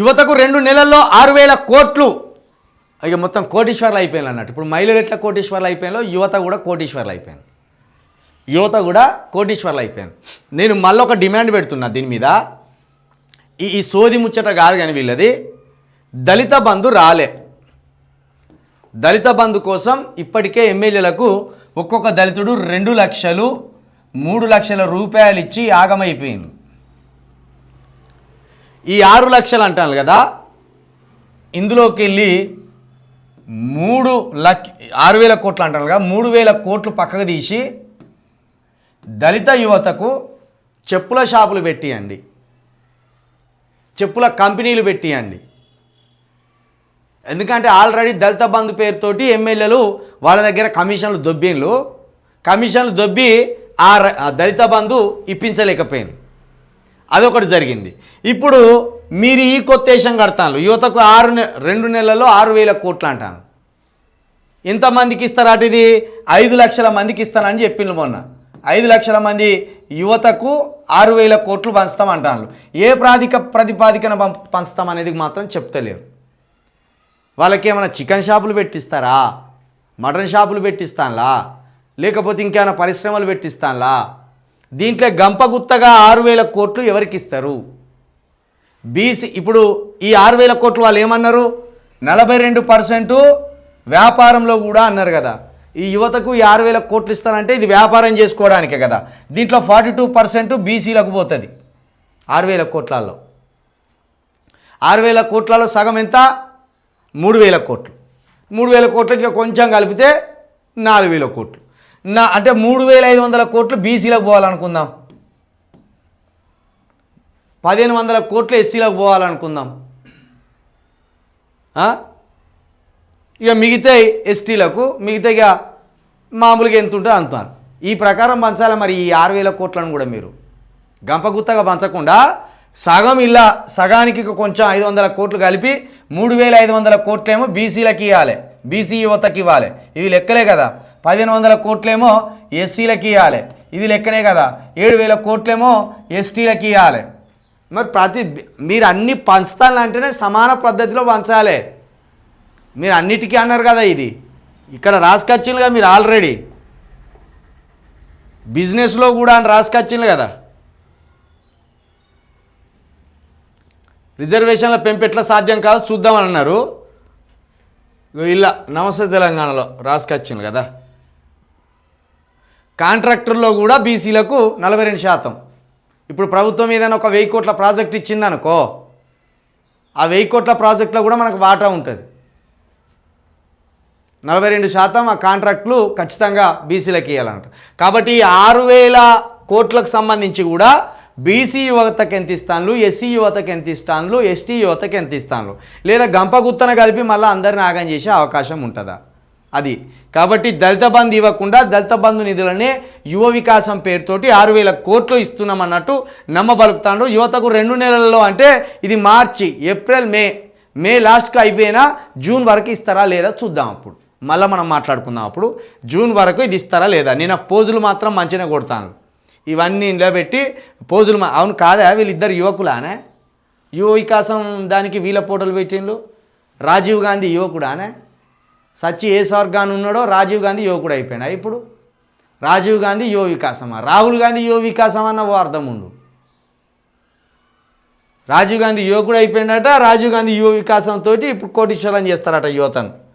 యువతకు రెండు నెలల్లో ఆరు వేల కోట్లు. ఇక మొత్తం కోటీశ్వర్లు అయిపోయాను అన్నట్టు. ఇప్పుడు మహిళలు ఎట్లా కోటీశ్వర్లు అయిపోయాలో యువత కూడా కోటీశ్వర్లు అయిపోయాను యువత కూడా కోటీశ్వర్లు అయిపోయాను నేను మళ్ళీ ఒక డిమాండ్ పెడుతున్నా దీని మీద. ఈ ఈ సోది ముచ్చట కాదు కానీ వీళ్ళది. దళిత బంధు రాలే. దళిత బంధు కోసం ఇప్పటికే ఎమ్మెల్యేలకు ఒక్కొక్క దళితుడు రెండు లక్షలు మూడు లక్షల రూపాయలు ఇచ్చి ఆగమైపోయింది. ఈ ఆరు లక్షలు అంటాను కదా ఇందులోకి వెళ్ళి మూడు లక్ష ఆరు వేల కోట్లు అంటాను కదా మూడు వేల కోట్లు పక్కకు తీసి దళిత యువతకు చెప్పుల షాపులు పెట్టియండి. చెప్పుల కంపెనీలు పెట్టియండి. ఎందుకంటే ఆల్రెడీ దళిత బంధు పేరుతోటి ఎమ్మెల్యేలు వాళ్ళ దగ్గర కమిషన్లు దొబ్బిన్లు కమిషన్లు దొబ్బి ఆ ఆ దళిత బంధు ఇప్పించలేకపోయాను అదొకటి జరిగింది. ఇప్పుడు మీరు ఈ కొత్తేశం కడతాను యువతకు ఆరు నె రెండు నెలల్లో ఆరు వేల కోట్లు అంటాను ఎంతమందికి ఇస్తారా ఇది? ఐదు లక్షల మందికి ఇస్తానని చెప్పిండ్రు మొన్న. ఐదు లక్షల మంది యువతకు ఆరు వేల కోట్లు పంచుతామంటాను ఏ ప్రాధిక ప్రతిపాదికన పంచుతాం అనేది మాత్రం చెప్తలేరు. వాళ్ళకి ఏమైనా చికెన్ షాపులు పెట్టిస్తారా? మటన్ షాపులు పెట్టిస్తానులా? లేకపోతే ఇంకేమైనా పరిశ్రమలు పెట్టిస్తానులా? దీంట్లో గంపగుత్తగా ఆరు వేల కోట్లు ఎవరికి ఇస్తారు బీసీ ఇప్పుడు ఈ ఆరు వేల కోట్లు వాళ్ళు ఏమన్నారు? నలభై రెండు పర్సెంటు వ్యాపారంలో కూడా అన్నారు కదా. ఈ యువతకు ఈ ఆరు వేల కోట్లు ఇస్తానంటే ఇది వ్యాపారం చేసుకోవడానికే కదా. దీంట్లో ఫార్టీ టూ పర్సెంట్ బీసీలకు పోతుంది. ఆరు వేల కోట్లలో. ఆరు వేల కోట్లలో సగం ఎంత? మూడు వేల కోట్లు. మూడు వేల కోట్లకి కొంచెం కలిపితే నాలుగు వేల కోట్లు. నా అంటే మూడు వేల ఐదు వందల కోట్లు బీసీలకు పోవాలనుకుందాం. పదిహేను వందల కోట్లు ఎస్సీలకు పోవాలనుకుందాం. ఇక మిగతా ఎస్టీలకు మిగతా ఇక మామూలుగా ఎంత ఉంటుందో అంత. ఈ ప్రకారం పంచాలి మరి ఈ ఆరు వేల కోట్లను కూడా మీరు. గంపగుత్తగా పంచకుండా సగం ఇలా సగానికి కొంచెం ఐదు వందల కోట్లు కలిపి మూడు వేల ఐదు వందల కోట్లేమో బీసీలకు ఇవ్వాలి. బీసీ యువతకి ఇవ్వాలి. ఇవి లెక్కలే కదా. పదిహేను వందల కోట్లేమో ఎస్సీలకి ఇవ్వాలి ఇది లెక్కనే కదా? ఏడు వేల కోట్లేమో ఎస్టీలకి ఇవ్వాలి మరి ప్రతి మీరు అన్ని పంచుతానంటేనే సమాన పద్ధతిలో పంచాలి. మీరు అన్నిటికీ అన్నారు కదా ఇది. ఇక్కడ రాసుకొచ్చిందిగా కదా మీరు ఆల్రెడీ. బిజినెస్లో కూడా అని రాసుకొచ్చింది కదా. రిజర్వేషన్ల పెంపెట్ల సాధ్యం కాదు చూద్దామని అన్నారు. ఇలా నమస్తే తెలంగాణలో రాసుకొచ్చింది కదా. కాంట్రాక్టర్లో కూడా బీసీలకు నలభై రెండు శాతం. ఇప్పుడు ప్రభుత్వం ఏదైనా ఒక వెయ్యి కోట్ల ప్రాజెక్ట్ ఇచ్చిందనుకో ఆ వెయ్యి కోట్ల ప్రాజెక్టులో కూడా మనకు వాటా ఉంటుంది. నలభై రెండు శాతం ఆ కాంట్రాక్టులు ఖచ్చితంగా బీసీలకు ఇవ్వాలంట. కాబట్టి ఈ ఆరు వేల కోట్లకు సంబంధించి కూడా బీసీ యువతకు ఎంత ఇస్తాను ఎస్సీ యువతకు ఎంత ఇస్తాను ఎస్టీ యువతకు ఎంత ఇస్తాను లేదా గంప గుత్తన కలిపి మళ్ళీ అందరిని ఆగం చేసే అవకాశం ఉంటుందా? అది. కాబట్టి దళిత బంధు ఇవ్వకుండా దళిత బంధు నిధులనే యువ వికాసం పేరుతోటి ఆరు వేల కోట్లు ఇస్తున్నామన్నట్టు నమ్మబలుపుతాడు యువతకు రెండు నెలల్లో అంటే ఇది మార్చి ఏప్రిల్ మే. మే లాస్ట్కి అయిపోయినా జూన్ వరకు ఇస్తారా లేదా చూద్దాం అప్పుడు. మళ్ళీ మనం మాట్లాడుకుందాం అప్పుడు. జూన్ వరకు ఇది ఇస్తారా లేదా? నేను పోజులు మాత్రం మంచిగా కొడతాను ఇవన్నీ నిలబెట్టి పోజులు మా- అవును కాదా వీళ్ళిద్దరు యువకులానే? యువ వికాసం దానికి వీళ్ళ పోటలు పెట్టిండ్రు. రాజీవ్ గాంధీ యువకుడానే? సచ్చి ఏ స్వర్గాన్ని ఉన్నాడో రాజీవ్ గాంధీ యువకుడు అయిపోయినా. ఇప్పుడు రాజీవ్ గాంధీ యువ వికాసమా? రాహుల్ గాంధీ యువ వికాసం అన్న ఓ అర్థం ఉండు. రాజీవ్ గాంధీ యువకుడు అయిపోయినట రాజీవ్ గాంధీ యువ వికాసంతో ఇప్పుడు కోటీశ్వరం చేస్తారట యువతను.